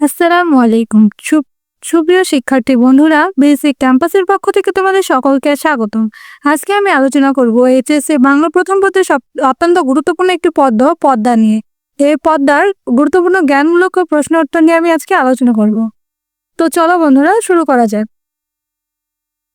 আসসালামু আলাইকুম। সুপ্রিয় শিক্ষার্থী বন্ধুরা বেসিক ক্যাম্পাসের পক্ষ থেকে তোমাদের সকলকে স্বাগতম। আজকে আমি আলোচনা করব এইচএসসি বাংলা প্রথম পদের অত্যন্ত গুরুত্বপূর্ণ একটি পদ্ম পদ্মা নিয়ে। এই পদ্মার গুরুত্বপূর্ণ জ্ঞানমূলক প্রশ্ন উত্তর নিয়ে আমি আজকে আলোচনা করব। তো চলো বন্ধুরা, শুরু করা যাক।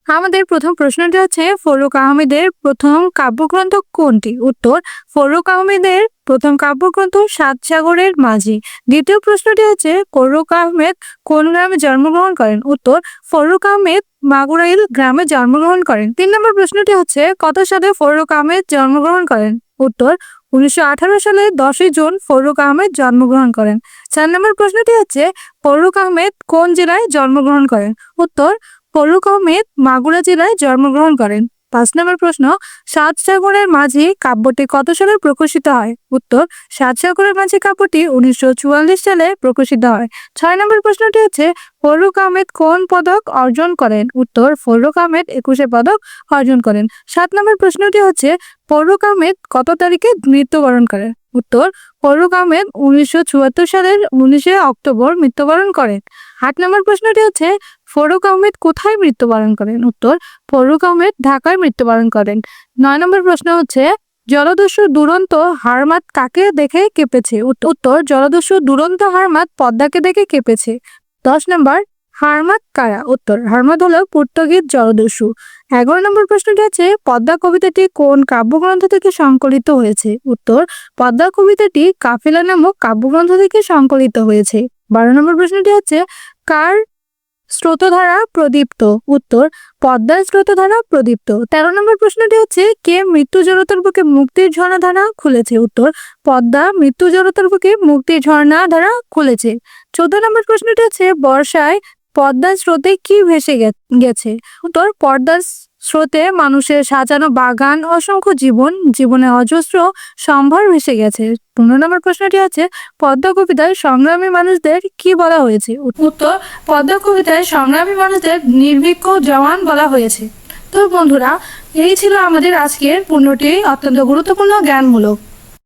আমাদের প্রথম প্রশ্নটি হচ্ছে, ফরুক আহমেদের প্রথম কাব্যগ্রন্থ কোনটি? উত্তর, ফরুক আহমেদের প্রথম কাব্যগ্রন্থ সাত সাগরের মাঝি। দ্বিতীয় প্রশ্নটি হচ্ছে, ফরুক আহমেদ কোন গ্রামে জন্মগ্রহণ করেন? উত্তর, ফরুক আহমেদ মাগুরাইল গ্রামে জন্মগ্রহণ করেন। তিন নম্বর প্রশ্নটি হচ্ছে, কত সালে ফরুক আহমেদ জন্মগ্রহণ করেন? উত্তর, উনিশশো আঠারো সালে দশই জুন ফরুক আহমেদ জন্মগ্রহণ করেন। চার নম্বর প্রশ্নটি হচ্ছে, ফরুক আহমেদ কোন জেলায় জন্মগ্রহণ করেন? উত্তর ফরুক আহমেদ মাগুরা জেলায় জন্মগ্রহণ করেন। পাঁচ নম্বর প্রশ্ন, সাত সাগরের মাঝি কাব্যটি কত সালে প্রকাশিত হয়? উত্তর, সাত সাগরের মাঝি কাব্যটি উনিশশো চুয়াল্লিশ সালে প্রকাশিত হয়। ছয় নম্বর প্রশ্নটি হচ্ছে ফরুক আহমেদ কোন পদক অর্জন করেন? উত্তর ফরুক আহমেদ একুশে পদক অর্জন করেন। সাত নম্বর প্রশ্নটি হচ্ছে ফরুক আহমেদ কত তারিখে মৃত্যুবরণ করেন উত্তর ফরুক আহমেদ উনিশশো চুয়াত্তর সালের উনিশে অক্টোবর মৃত্যুবরণ করেন। আট নম্বর প্রশ্নটি হচ্ছে ফরুক আহমেদ কোথায় মৃত্যুবরণ করেন? উত্তর, ফরুক আহমেদ ঢাকায় মৃত্যুবরণ করেন। নয় নম্বর প্রশ্ন হচ্ছে, জলদস্যু দুরন্ত হারমাত কাকে দেখে কেঁপেছে? উত- উত্তর, জলদস্যু দুরন্ত হারমাত পদ্মাকে দেখে কেঁপেছে। দশ নম্বর, হারমাত কারা? উত্তর, হারমাত হলো পর্তুগিজ জলদস্যু। এগারো নম্বর প্রশ্নটি হচ্ছে, পদ্মা কবিতাটি কোন কাব্যগ্রন্থ থেকে সংকলিত হয়েছে? উত্তর, পদ্মা কবিতাটি কাফিলা নামক কাব্যগ্রন্থ থেকে সংকলিত হয়েছে। বারো নম্বর প্রশ্নটি হচ্ছে, কার স্রোতধারা প্রদীপ্ত। উত্তর, পদ্মার স্রোতধারা প্রদীপ্ত। তেরো নম্বর প্রশ্নটি হচ্ছে, কে মৃত্যু জড়তার বুকে মুক্তির ঝর্ণা ধারা খুলেছে? উত্তর, পদ্মা মৃত্যু জড়তার বুকে মুক্তির ঝর্ণা ধারা খুলেছে। চোদ্দ নম্বর প্রশ্নটি হচ্ছে, বর্ষায় পদ্মার স্রোতে কি ভেসে গেছে? উত্তর পদ্মার স্রোতে মানুষের সাজানো বাগান, অসংখ্য জীবন, জীবনে অজস্র সম্ভার ভেসে গেছে। পনেরো নম্বর প্রশ্নটি হচ্ছে পদ্মা কবিতায় সংগ্রামী মানুষদের কি বলা হয়েছে? উত্তর, পদ্ম কবিতায় সংগ্রামী মানুষদের নির্ভীক্ষ জওয়ান বলা হয়েছে। তো বন্ধুরা, এই ছিল আমাদের আজকের পণ্যটি অত্যন্ত গুরুত্বপূর্ণ, জ্ঞানমূলক।